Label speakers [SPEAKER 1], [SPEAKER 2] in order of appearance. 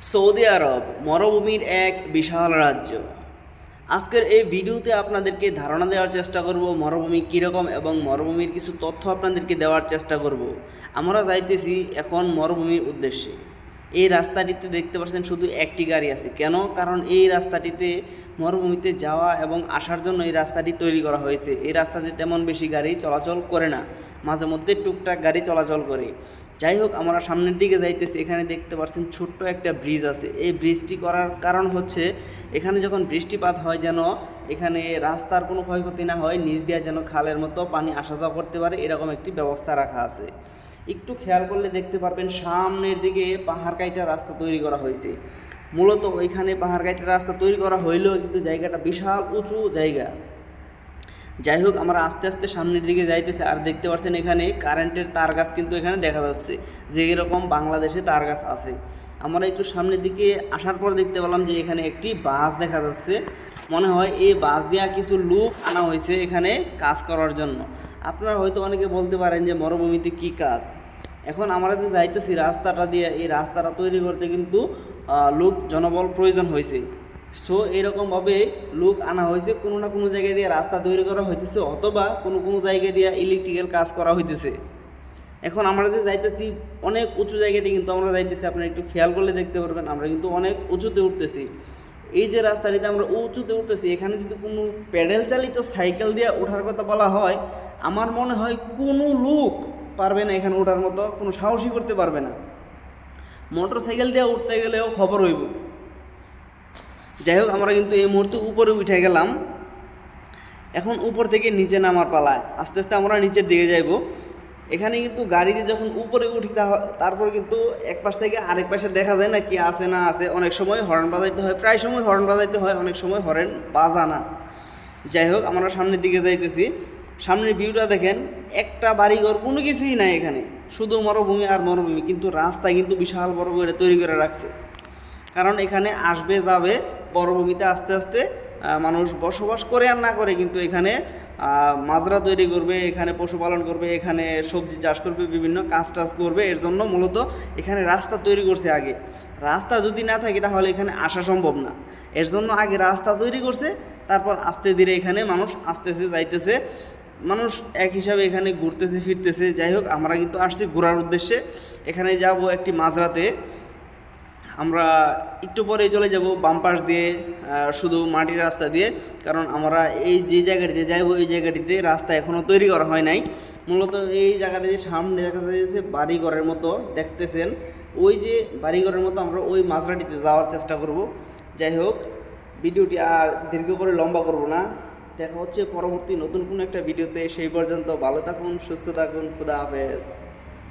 [SPEAKER 1] Saudi আরব, মরুভূমির এক বিশাল রাজ্য। আজকের এই ভিডিওতে আপনাদেরকে ধারণা দেওয়ার চেষ্টা করব মরুভূমি কীরকম এবং মরুভূমির কিছু তথ্য আপনাদেরকে দেওয়ার চেষ্টা করব। আমরা যাইতেছি এখন মরুভূমির উদ্দেশ্যে। এই রাস্তাটিতে দেখতে পাচ্ছেন শুধু একটি গাড়ি আছে। কেন? কারণ এই রাস্তাটিতে মরুভূমিতে যাওয়া এবং আসার জন্য এই রাস্তাটি তৈরি করা হয়েছে। এই রাস্তাতে তেমন বেশি গাড়ি চলাচল করে না। মাঝে মধ্যে টুকটাক গাড়ি চলাচল করে। যাই হোক, আমরা সামনের দিকে যাইতেছি। এখানে দেখতে পাচ্ছেন ছোট্ট একটা ব্রিজ আছে। এই ব্রিজটি করার কারণ হচ্ছে, এখানে যখন বৃষ্টিপাত হয় যেন, এখানে রাস্তার কোনো ক্ষয়ক্ষতি না হয়। নিচ দিয়ে যেন খালের মতো পানি আসা যাওয়া করতে পারে। এরকম একটি ব্যবস্থা রাখা আছে। একটু খেয়াল করলে দেখতে পারবেন সামনের দিকে পাহাড় কাইটা রাস্তা তৈরি করা হয়েছে। মূলত ওইখানে পাহাড় রাস্তা তৈরি করা হইলেও কিন্তু জায়গাটা বিশাল উঁচু জায়গা। যাই হোক আমরা আস্তে আস্তে সামনের দিকে যাইতেছে, আর দেখতে পাচ্ছেন এখানে কারেন্টের তার গাছ কিন্তু এখানে দেখা যাচ্ছে, যে এরকম বাংলাদেশে তার গাছ আছে। আমরা একটু সামনের দিকে আসার পর দেখতে পেলাম যে এখানে একটি বাস দেখা যাচ্ছে। মনে হয় এই বাস দেওয়া কিছু লোক আনা হয়েছে এখানে কাজ করার জন্য। আপনারা হয়তো অনেকে বলতে পারেন যে মরুভূমিতে কি কাজ? এখন আমরা যে যাইতেছি, রাস্তাটা দিয়ে এই রাস্তাটা তৈরি করতে কিন্তু লোক জনবল প্রয়োজন হয়েছে। সো এরকমভাবে লোক আনা হয়েছে, কোনো না কোনো জায়গায় দিয়ে রাস্তা তৈরি করা হইতেছে অথবা কোনো কোনো জায়গায় দিয়ে ইলেকট্রিক্যাল কাজ করা হইতেছে। এখন আমরা যে যাইতেছি, অনেক উঁচু জায়গাতে কিন্তু আমরা যাইতেছি, আপনারা একটু খেয়াল করলে দেখতে পারবেন, আমরা কিন্তু অনেক উঁচুতে উঠতেছি। এই যে রাস্তাটিতে আমরা উঁচুতে উঠতেছি, এখানে যদি কোনো প্যাডেল চালিত সাইকেল দিয়ে ওঠার কথা বলা হয়, আমার মনে হয় কোনো লোক পারবে না এখানে ওঠার মতো, কোনো সাহসী করতে পারবে না। মোটর সাইকেল দিয়ে উঠতে গেলেও খবর হইব। যাই হোক আমরা কিন্তু এই মুহূর্তে উপরে উঠে গেলাম। এখন উপর থেকে নিচে নামার পালায় আস্তে আস্তে আমরা নিচের দিকে যাইব। এখানে কিন্তু গাড়িতে যখন উপরে উঠি তারপর কিন্তু এক পাশ থেকে আরেক পাশে দেখা যায় না কি আছে না আছে। অনেক সময় হর্ন বাজাইতে হয়, প্রায় সময় হর্ন বাজাইতে হয়, অনেক সময় হর্ন বাজানা যাই হোক আমরা সামনের দিকে যাইতেছি। সামনের ভিউটা দেখেন, একটা বাড়িঘর কোনো কিছুই নাই এখানে। শুধু মরুভূমি আর মরুভূমি, কিন্তু রাস্তা কিন্তু বিশাল বড় করে তৈরি করে রাখছে। কারণ এখানে আসবে, যাবে মরুভূমিতে আস্তে আস্তে মানুষ বসবাস করে আর না করে, কিন্তু এখানে মাজরা তৈরি করবে, এখানে পশুপালন করবে, এখানে সবজি চাষ করবে, বিভিন্ন কাজ টাজ করবে। এর জন্য মূলত এখানে রাস্তা তৈরি করছে আগে। রাস্তা যদি না থাকে, তাহলে এখানে আসা সম্ভব না। এর জন্য আগে রাস্তা তৈরি করছে, তারপর আস্তে ধীরে এখানে মানুষ আসতেছে, যাইতেছে। মানুষ এক হিসাবে এখানে ঘুরতেছে, ফিরতেছে। যাই হোক, আমরা কিন্তু আসছি ঘোরার উদ্দেশ্যে। এখানে যাব একটি মাজরাতে। আমরা একটু পরে চলে যাব বাম পাশ দিয়ে শুধু মাটির রাস্তা দিয়ে, কারণ আমরা এই যে জায়গাটিতে যাইব, এই জায়গাটিতে রাস্তা এখনও তৈরি করা হয় নাই। মূলত এই জায়গাটিতে সামনে দেখা যাচ্ছে বাড়িঘরের মতো, দেখতেছেন? ওই যে বাড়িঘরের মতো আমরা ওই মাজরাটিতে যাওয়ার চেষ্টা করব। যাই হোক, ভিডিওটি আর দীর্ঘ করে লম্বা করব না। দেখা হচ্ছে পরবর্তী নতুন কোনো একটা ভিডিওতে। সেই পর্যন্ত ভালো থাকুন, সুস্থ থাকুন, খুদা হাফেজ।